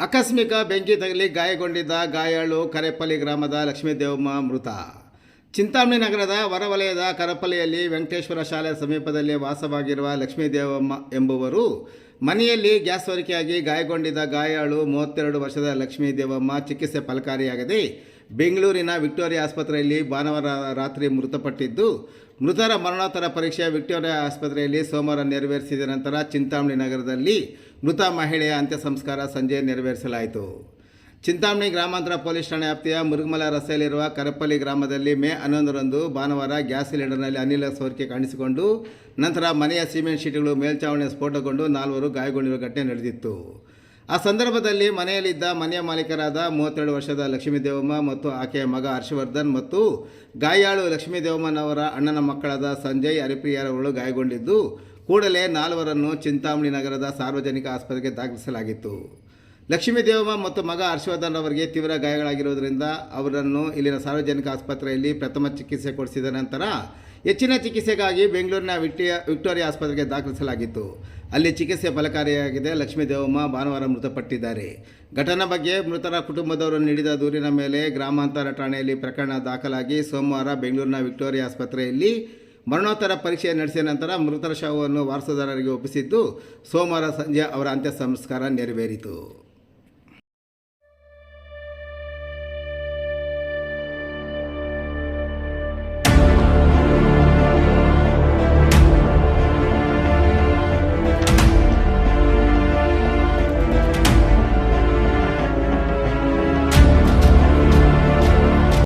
ಆಕಸ್ಮಿಕ ಬೆಂಕಿ ತಗಲಿ ಗಾಯಗೊಂಡಿದ್ದ ಗಾಯಾಳು ಕರೆಪಲ್ಲಿ ಗ್ರಾಮದ ಲಕ್ಷ್ಮೀದೇವಮ್ಮ ಮೃತ. ಚಿಂತಾಮಣಿ ನಗರದ ಹೊರವಲಯದ ಕರಪಲ್ಲಿಯಲ್ಲಿ ವೆಂಕಟೇಶ್ವರ ಶಾಲೆ ಸಮೀಪದಲ್ಲಿ ವಾಸವಾಗಿರುವ ಲಕ್ಷ್ಮೀದೇವಮ್ಮ ಎಂಬುವರು ಮನೆಯಲ್ಲಿ ಗ್ಯಾಸ್ ಸೋರಿಕೆಯಾಗಿ ಗಾಯಗೊಂಡಿದ್ದ ಗಾಯಾಳು ಮೂವತ್ತೆರಡು ವರ್ಷದ ಲಕ್ಷ್ಮೀದೇವಮ್ಮ ಚಿಕಿತ್ಸೆ ಫಲಕಾರಿಯಾಗದೆ ಬೆಂಗಳೂರಿನ ವಿಕ್ಟೋರಿಯಾ ಆಸ್ಪತ್ರೆಯಲ್ಲಿ ಭಾನುವಾರ ರಾತ್ರಿ ಮೃತಪಟ್ಟಿದ್ದು, ಮೃತರ ಮರಣೋತ್ತರ ಪರೀಕ್ಷೆ ವಿಕ್ಟೋರಿಯಾ ಆಸ್ಪತ್ರೆಯಲ್ಲಿ ಸೋಮವಾರ ನೆರವೇರಿಸಿದ ನಂತರ ಚಿಂತಾಮಣಿ ನಗರದಲ್ಲಿ ಮೃತ ಮಹಿಳೆಯ ಅಂತ್ಯ ಸಂಸ್ಕಾರ ಸಂಜೆ ನೆರವೇರಿಸಲಾಯಿತು. ಚಿಂತಾಮಣಿ ಗ್ರಾಮಾಂತರ ಪೊಲೀಸ್ ಠಾಣೆ ವ್ಯಾಪ್ತಿಯ ಮುರುಗಮಲ ರಸ್ತೆಯಲ್ಲಿರುವ ಕರಪಲ್ಲಿ ಗ್ರಾಮದಲ್ಲಿ ಮೇ ಹನ್ನೊಂದರಂದು ಭಾನುವಾರ ಗ್ಯಾಸ್ ಸಿಲಿಂಡರ್ನಲ್ಲಿ ಅನಿಲ ಸೋರಿಕೆ ಕಾಣಿಸಿಕೊಂಡು, ನಂತರ ಮನೆಯ ಸಿಮೆಂಟ್ ಶೀಟ್ಗಳು ಮೇಲ್ಚಾವಣಿ ಸ್ಫೋಟಗೊಂಡು ನಾಲ್ವರು ಗಾಯಗೊಂಡಿರುವ ಘಟನೆ ನಡೆದಿತ್ತು. ಆ ಸಂದರ್ಭದಲ್ಲಿ ಮನೆಯಲ್ಲಿದ್ದ ಮನೆಯ ಮಾಲೀಕರಾದ ಮೂವತ್ತೆರಡು ವರ್ಷದ ಲಕ್ಷ್ಮೀದೇವಮ್ಮ ಮತ್ತು ಆಕೆಯ ಮಗ ಹರ್ಷವರ್ಧನ್ ಮತ್ತು ಗಾಯಾಳು ಲಕ್ಷ್ಮೀದೇವಮ್ಮನವರ ಅಣ್ಣನ ಮಕ್ಕಳಾದ ಸಂಜಯ್ ಹರಿಪ್ರಿಯರವರು ಗಾಯಗೊಂಡಿದ್ದು, ಕೂಡಲೇ ನಾಲ್ವರನ್ನು ಚಿಂತಾಮಣಿ ನಗರದ ಸಾರ್ವಜನಿಕ ಆಸ್ಪತ್ರೆಗೆ ದಾಖಲಿಸಲಾಗಿತ್ತು. ಲಕ್ಷ್ಮೀದೇವಮ್ಮ ಮತ್ತು ಮಗ ಹರ್ಷವರ್ಧನ್ ಅವರಿಗೆ ತೀವ್ರ ಗಾಯಗಳಾಗಿರುವುದರಿಂದ ಅವರನ್ನು ಇಲ್ಲಿನ ಸಾರ್ವಜನಿಕ ಆಸ್ಪತ್ರೆಯಲ್ಲಿ ಪ್ರಥಮ ಚಿಕಿತ್ಸೆ ಕೊಡಿಸಿದ ನಂತರ ಹೆಚ್ಚಿನ ಚಿಕಿತ್ಸೆಗಾಗಿ ಬೆಂಗಳೂರಿನ ವಿಕ್ಟಿಯ ವಿಕ್ಟೋರಿಯಾ ಆಸ್ಪತ್ರೆಗೆ ದಾಖಲಿಸಲಾಗಿತ್ತು. ಅಲ್ಲಿ ಚಿಕಿತ್ಸೆ ಫಲಕಾರಿಯಾಗಿದೆ. ಲಕ್ಷ್ಮೀದೇವಮ್ಮ ಭಾನುವಾರ ಮೃತಪಟ್ಟಿದ್ದಾರೆ. ಘಟನೆ ಬಗ್ಗೆ ಮೃತರ ಕುಟುಂಬದವರು ನೀಡಿದ ದೂರಿನ ಮೇಲೆ ಗ್ರಾಮಾಂತರ ಠಾಣೆಯಲ್ಲಿ ಪ್ರಕರಣ ದಾಖಲಾಗಿ ಸೋಮವಾರ ಬೆಂಗಳೂರಿನ ವಿಕ್ಟೋರಿಯಾ ಆಸ್ಪತ್ರೆಯಲ್ಲಿ ಮರಣೋತ್ತರ ಪರೀಕ್ಷೆ ನಡೆಸಿದ ನಂತರ ಮೃತರ ಶವವನ್ನು ವಾರಸುದಾರರಿಗೆ ಒಪ್ಪಿಸಿದ್ದು, ಸೋಮವಾರ ಸಂಜೆ ಅವರ ಅಂತ್ಯ ಸಂಸ್ಕಾರ ನೆರವೇರಿತು.